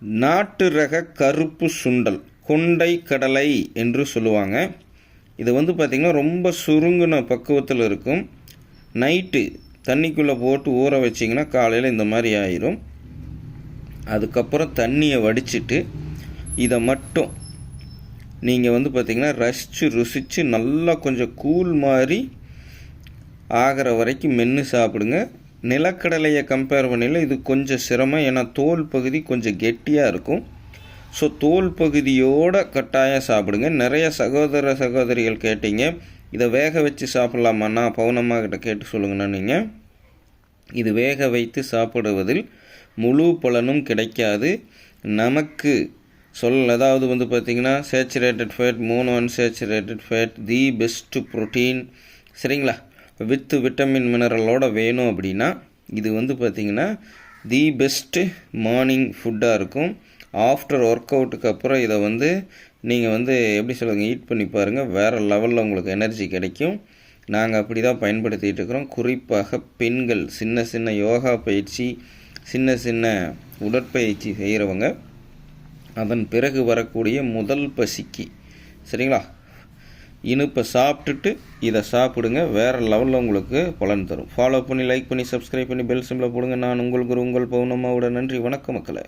நாட்டு ரக கருப்பு சுண்டல் கொண்டை கடலை என்று சொல்லுவாங்க. இது வந்து பார்த்திங்கன்னா ரொம்ப சுருங்கின பக்குவத்தில் இருக்கும். நைட்டு தண்ணிக்குள்ளே போட்டு ஊற வச்சிங்கன்னா காலையில் இந்த மாதிரி ஆயிரும். அதுக்கப்புறம் தண்ணியை வடிச்சிட்டு இதை மட்டும் நீங்கள் வந்து பார்த்திங்கன்னா ரசித்து ருசித்து நல்லா கொஞ்சம் கூழ் மாதிரி ஆகிற வரைக்கும் மென்று சாப்பிடுங்க. நிலக்கடலையை கம்பேர் பண்ணையில் இது கொஞ்சம் சிரமம். ஏன்னா தோல் பகுதி கொஞ்சம் கெட்டியாக இருக்கும். ஸோ தோல் பகுதியோட கட்டாயம் சாப்பிடுங்க. நிறைய சகோதர சகோதரிகள் கேட்டீங்க. இதை வேக வச்சு சாப்பிட்லாமாண்ணா? பவுனம்மா கிட்ட கேட்டு சொல்லுங்கண்ணா நீங்கள் இது வேக வைத்து சாப்பிடுவதில் முழு பலனும் கிடைக்காது. நமக்கு சொல் அதாவது வந்து பார்த்திங்கன்னா சேச்சுரேட்டட் ஃபேட் மூணு unsaturated fat the best protein சரிங்களா? வித்து விட்டமின் மினரலோட வேணும் அப்படின்னா இது வந்து பார்த்திங்கன்னா தி பெஸ்ட்டு மார்னிங் ஃபுட்டாக இருக்கும். ஆஃப்டர் ஒர்க் அவுட்டுக்கு அப்புறம் இதை வந்து நீங்கள் வந்து எப்படி சொல்லுங்க ஈட் பண்ணி பாருங்கள் வேறு லெவலில் உங்களுக்கு எனர்ஜி கிடைக்கும். நாங்கள் அப்படி தான் பயன்படுத்திகிட்டு இருக்கிறோம். குறிப்பாக பெண்கள் சின்ன சின்ன யோகா பயிற்சி சின்ன சின்ன உடற்பயிற்சி செய்கிறவங்க அதன் பிறகு வரக்கூடிய முதல் பசிக்கு. சரிங்களா? இனிப்பை சாப்பிட்டுட்டு இதை சாப்பிடுங்க. வேறு லெவலில் உங்களுக்கு பலன் தரும். ஃபாலோ பண்ணி லைக் பண்ணி சப்ஸ்கிரைப் பண்ணி பெல் சிம்பில் போடுங்க. நான் உங்கள் குரு உங்கள் பௌர்ணமாவோட நன்றி. வணக்கம் மக்களை.